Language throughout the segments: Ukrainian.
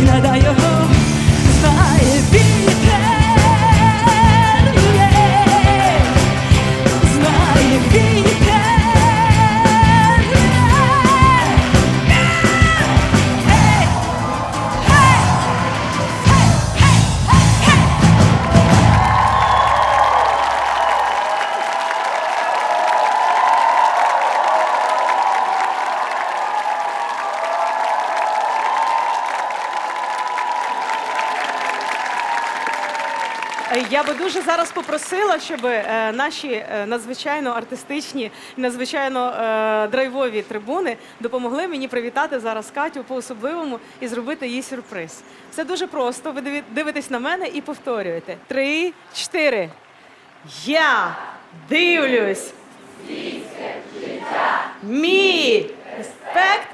yine de yıkılır Я би дуже зараз попросила, щоб е, наші е, надзвичайно артистичні, надзвичайно е, драйвові трибуни допомогли мені привітати зараз Катю по-особливому і зробити їй сюрприз. Це дуже просто. Ви дивитесь на мене і повторюєте. Три, чотири. Я дивлюсь. Мій респект.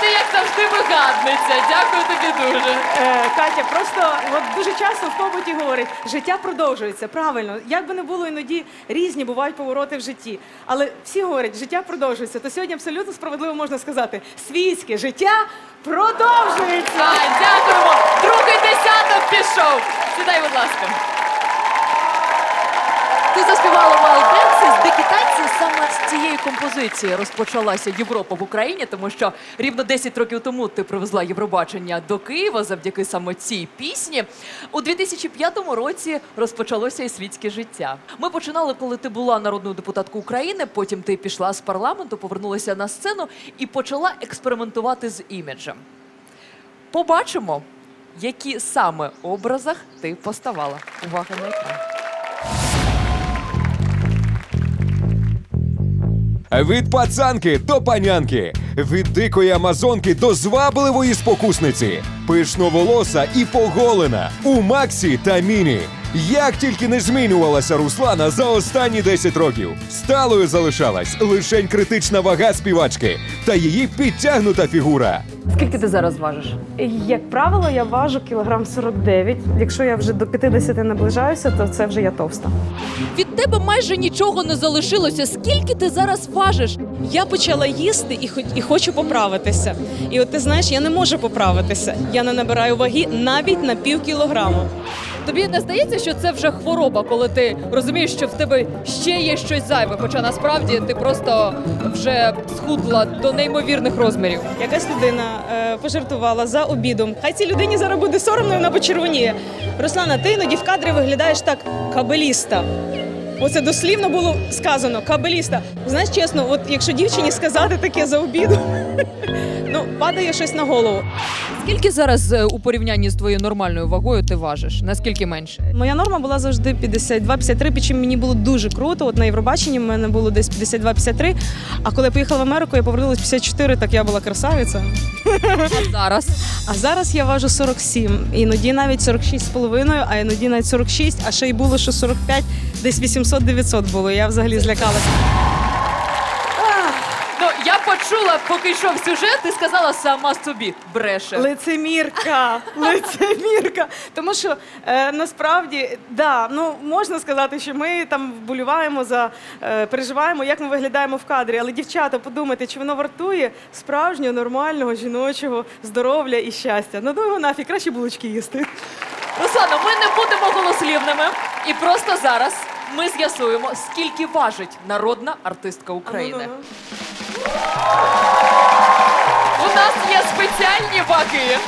Ти як завжди вигадниця. Дякую тобі дуже. Е, Катя, просто от дуже часто в побуті говорить, життя продовжується. Правильно, як би не було іноді різні бувають повороти в житті. Але всі говорять, життя продовжується. То сьогодні абсолютно справедливо можна сказати, світське життя продовжується. Ай, дякуємо. Другий десяток пішов. Сідай, будь ласка. Ти заспівала Валденси з дикі танці. Саме з цієї композиції розпочалася Європа в Україні, тому що рівно 10 років тому ти привезла Євробачення до Києва завдяки саме цій пісні. У 2005 році розпочалося і світське життя. Ми починали, коли ти була народною депутаткою України. Потім ти пішла з парламенту, повернулася на сцену і почала експериментувати з іміджем. Побачимо, які саме образах ти поставала. Увага на екран. Від пацанки до панянки, від дикої амазонки до звабливої спокусниці, пишноволоса і поголена у Максі та Міні. Як тільки не змінювалася Руслана за останні 10 років, сталою залишалась лишень критична вага співачки та її підтягнута фігура. Скільки ти зараз важиш? Як правило, я важу кілограм 49. Якщо я вже до 50 наближаюся, то це вже я товста. Від тебе майже нічого не залишилося. Скільки ти зараз важиш? Я почала їсти і, хо- і хочу поправитися. І от ти знаєш, я не можу поправитися. Я не набираю ваги навіть на пів кілограму. Тобі не здається, що це вже хвороба, коли ти розумієш, що в тебе ще є щось зайве, хоча насправді ти просто вже схудла до неймовірних розмірів. Якась людина е, пожартувала за обідом. Хай цій людині зараз буде соромно, і вона почервоніє. Руслана, ти іноді в кадрі виглядаєш так кабеліста. Оце дослівно було сказано кабеліста. Знаєш, чесно, от якщо дівчині сказати таке за обідом, ну падає щось на голову. Скільки зараз е, у порівнянні з твоєю нормальною вагою ти важиш? Наскільки менше? Моя норма була завжди 52-53, причому мені було дуже круто. От на Євробаченні в мене було десь 52-53, А коли я поїхала в Америку, я повернулася 54, так я була красавиця. А зараз А зараз я важу 47, іноді навіть 46,5, а іноді навіть 46, а ще й було, що 45, десь 800-900 було. Я взагалі злякалася. Ну, почула, поки йшов сюжет, ти сказала сама собі. Бреше. Лицемірка, лицемірка. Тому що е, насправді, да, ну можна сказати, що ми там вболіваємо за е, переживаємо, як ми виглядаємо в кадрі. Але дівчата, подумайте, чи воно вартує справжнього, нормального, жіночого здоров'я і щастя. Ну ну його нафіг, краще булочки їсти. Руслано, ми не будемо голослівними. І просто зараз ми з'ясуємо, скільки важить народна артистка України. Ну-ну-ну. У нас є спеціальні ваги.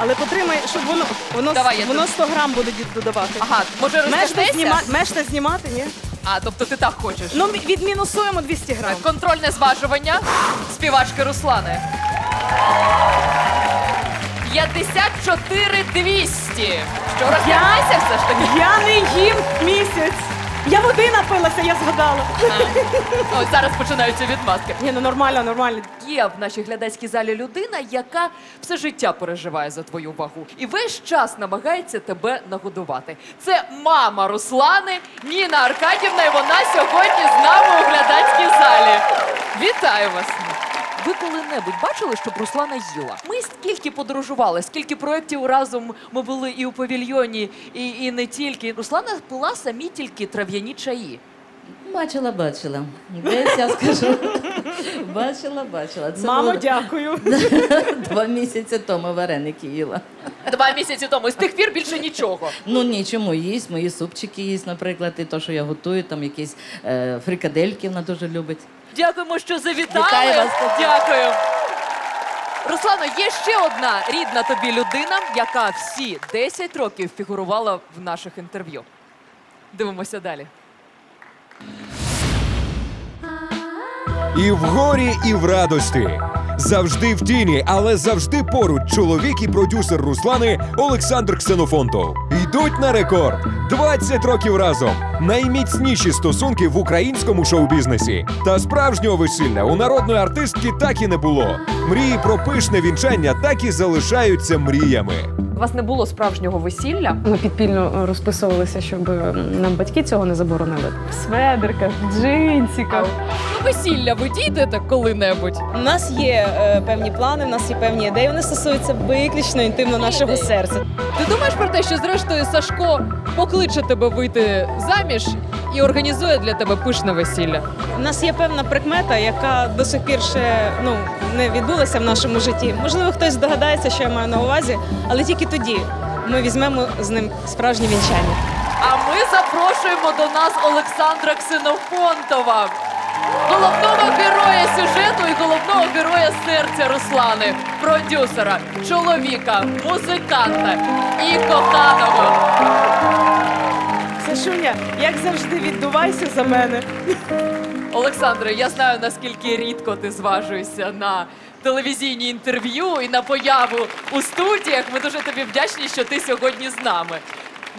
Але потримай, щоб воно воно, Давай, я воно тут. 100 грам буде додавати. Ага, може Мешта розташнешся? зніма, мешта знімати, ні? А, тобто ти так хочеш. Ну, мі- відмінусуємо 200 грам. Контрольне зважування співачки Руслани. 54 200. Що розглянайся все ж таки? Я не їм місяць. Я води напилася, я згадала. Ось зараз починаються відмазки. Ні, ну нормально, нормально. Є в нашій глядацькій залі людина, яка все життя переживає за твою вагу і весь час намагається тебе нагодувати. Це мама Руслани Ніна Аркадівна, і вона сьогодні з нами у глядацькій залі. Вітаю вас! Ви коли-небудь бачили, щоб Руслана їла? Ми скільки подорожували, скільки проєктів разом ми були і у павільйоні, і, і не тільки. Руслана пила самі тільки трав'яні чаї. Бачила, бачила. Десь я скажу. Бачила, бачила. Це Мамо, було дякую. два місяці тому вареники їла. Два місяці тому. З тих пір більше нічого. Ну ні, чому їсть, мої супчики їсть, наприклад, і то, що я готую, там якісь е, фрикадельки вона дуже любить. Дякуємо, що завітали. Вітаю вас, Дякую. Руслано, є ще одна рідна тобі людина, яка всі 10 років фігурувала в наших інтерв'ю. Дивимося далі. І в горі, і в радості. Завжди в тіні, але завжди поруч чоловік і продюсер Руслани Олександр Ксенофонтов. Йдуть на рекорд 20 років разом. Найміцніші стосунки в українському шоу-бізнесі. Та справжнього весілля у народної артистки так і не було. Мрії про пишне вінчання так і залишаються мріями. У вас не було справжнього весілля. Ми підпільно розписувалися, щоб нам батьки цього не заборонили. В сведерках, джинсиках. На весілля ви дійдете коли-небудь? У нас є е, певні плани, у нас є певні ідеї. Вони стосуються виключно інтимно нашого серця. Ти думаєш про те, що зрештою Сашко покличе тебе вийти заміж і організує для тебе пишне весілля? У нас є певна прикмета, яка до сих пір ще ну не відбулася в нашому житті. Можливо, хтось здогадається, що я маю на увазі, але тільки тоді ми візьмемо з ним справжнє вінчання. А ми запрошуємо до нас Олександра Ксенофонтова, головного героя сюжету і головного героя серця Руслани, продюсера, чоловіка, музиканта і коханого. Сашуня, як завжди, віддувайся за мене. Олександре, я знаю, наскільки рідко ти зважуєшся на телевізійні інтерв'ю і на появу у студіях. Ми дуже тобі вдячні, що ти сьогодні з нами.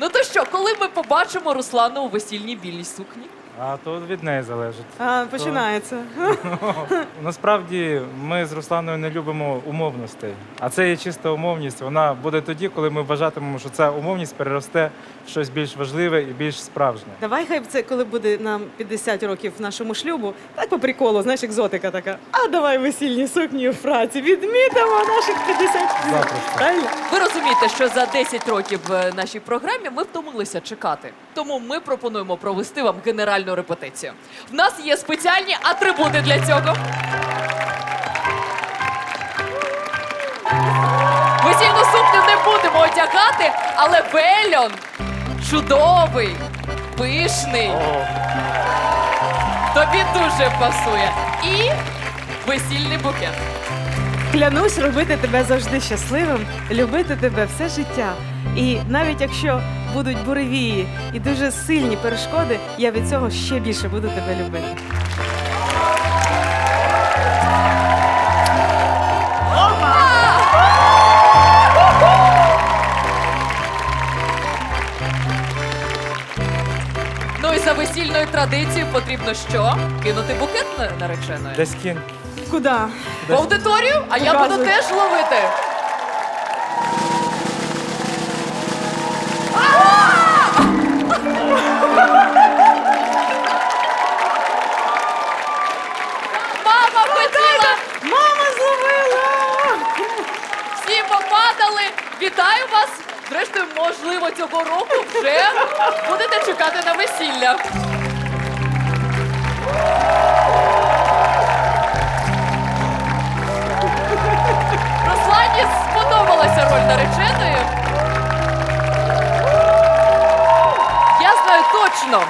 Ну то що, коли ми побачимо Руслану у весільній білій сукні? А то від неї залежить. А, починається. Насправді ми з Русланою не любимо умовностей. А це є чиста умовність. Вона буде тоді, коли ми вважатимемо, що ця умовність переросте в щось більш важливе і більш справжнє. Давай хай це, коли буде нам 50 років нашому шлюбу, так по приколу, знаєш, екзотика така. А давай весільні сукні у праці. Відмітимо наших 50 Запросто. Правильно? Ви розумієте, що за 10 років в нашій програмі ми втомилися чекати. Тому ми пропонуємо провести вам генеральну репетицію. В нас є спеціальні атрибути для цього. Весільну сукню не будемо одягати, але вельон чудовий, пишний. Тобі дуже пасує. І весільний букет. Клянусь робити тебе завжди щасливим, любити тебе все життя. І навіть якщо будуть буревії і дуже сильні перешкоди, я від цього ще більше буду тебе любити. Ну і за весільною традицією потрібно що? Кинути букет на- нареченої? Десь кін. Куди? В аудиторію? А я буду Показуй. теж ловити. Вітаю вас! Зрештою, можливо, цього року вже будете чекати на весілля. Руслані сподобалася роль нареченої. Я знаю точно,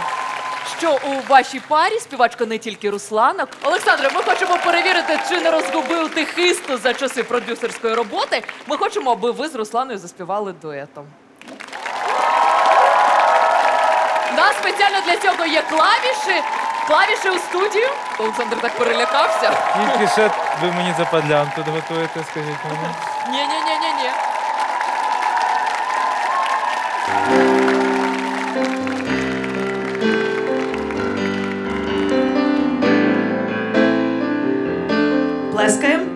що у вашій парі співачка не тільки Руслана. Олександре, ми хочемо перевірити, чи не розгубив ти хисту за часи продюсерської роботи. Ми хочемо, аби ви з Русланою заспівали дуетом. У нас спеціально для цього є клавіші. Клавіші у студію. Олександр так перелякався. Тільки ще ви мені западлян тут готуєте, скажіть мені. Ні-ні-ні-ні-ні. Плескаємо.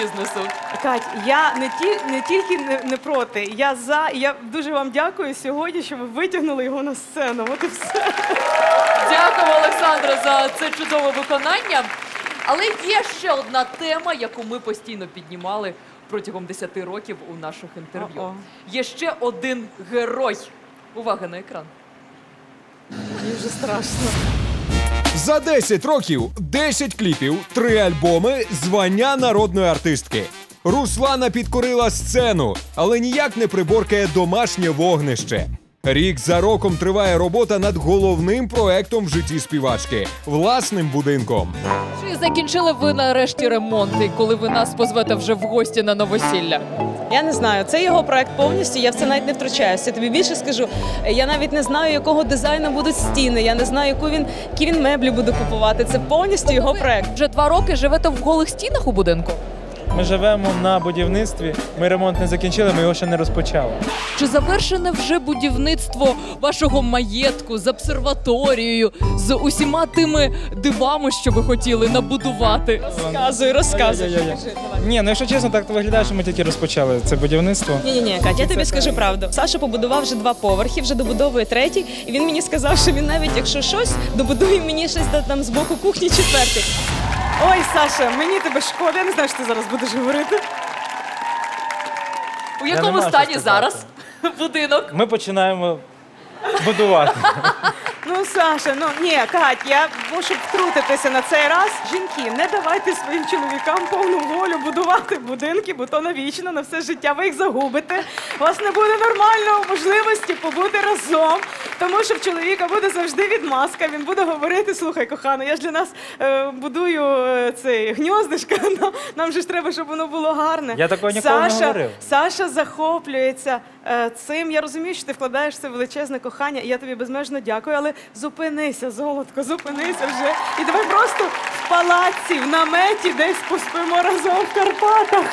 Шоу-бізнесу. Кать, я не ті не тільки не, не проти, я за. І я дуже вам дякую сьогодні, що ви витягнули його на сцену. От і все. Дякую, Олександре, за це чудове виконання. Але є ще одна тема, яку ми постійно піднімали протягом 10 років у наших інтерв'ю. О-о. Є ще один герой. Увага на екран. Мені вже страшно. За 10 років 10 кліпів, 3 альбоми, звання народної артистки. Руслана підкорила сцену, але ніяк не приборкає домашнє вогнище. Рік за роком триває робота над головним проектом в житті співачки власним будинком. Чи закінчили ви нарешті ремонти, коли ви нас позвете вже в гості на новосілля? Я не знаю, це його проект повністю. Я в це навіть не втручаюся. Тобі більше скажу. Я навіть не знаю, якого дизайну будуть стіни. Я не знаю, яку він які він меблі буде купувати. Це повністю його проект. Вже два роки живете в голих стінах у будинку? Ми живемо на будівництві. Ми ремонт не закінчили, ми його ще не розпочали. Чи завершене вже будівництво вашого маєтку з обсерваторією, з усіма тими дивами, що ви хотіли набудувати? Розказуй, розказуй. Ай-яй-яй. Ні, ну якщо чесно, так то виглядає, що ми тільки розпочали це будівництво. Ні, ні, ні, Катя, я тобі скажу правду. Саша побудував вже два поверхи, вже добудовує третій, і він мені сказав, що він навіть якщо щось, добудує мені щось там з боку кухні четвертий. Ой, Саша, мені тебе шкода. Я не знаю, що ти зараз будеш говорити. У Я якому стані сказати. зараз будинок? Ми починаємо будувати. Ну, Саша, ну ні, Кать, я мушу втрутитися на цей раз. Жінки, не давайте своїм чоловікам повну волю будувати будинки, бо то навічно на все життя ви їх загубите. У вас не буде нормальної можливості побути разом, тому що в чоловіка буде завжди відмазка. Він буде говорити: слухай, кохана, я ж для нас е, будую е, цей гньоздишко. Нам, нам же ж треба, щоб воно було гарне. Я такого ніколи не Саша, говорив. Саша захоплюється е, цим. Я розумію, що ти вкладаєш в це величезне кохання, і я тобі безмежно дякую, але зупинися, золотко, зупинися вже. І давай просто в палаці, в наметі десь поспимо разом в Карпатах.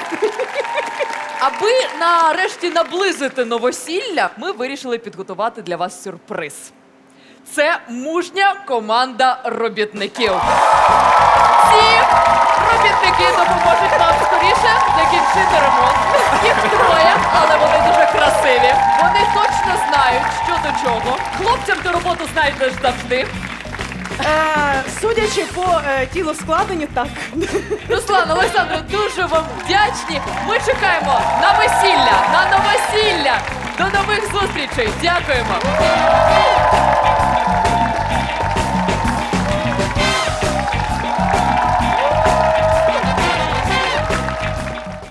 Аби нарешті наблизити новосілля, ми вирішили підготувати для вас сюрприз. Це мужня команда робітників. Ці що до чого. Хлопцям до роботу знайдеш завжди. Е, судячи по е, тілоскладенню, так. Руслан, Олександр, дуже вам вдячні. Ми чекаємо на весілля, на новосілля. До нових зустрічей. Дякуємо.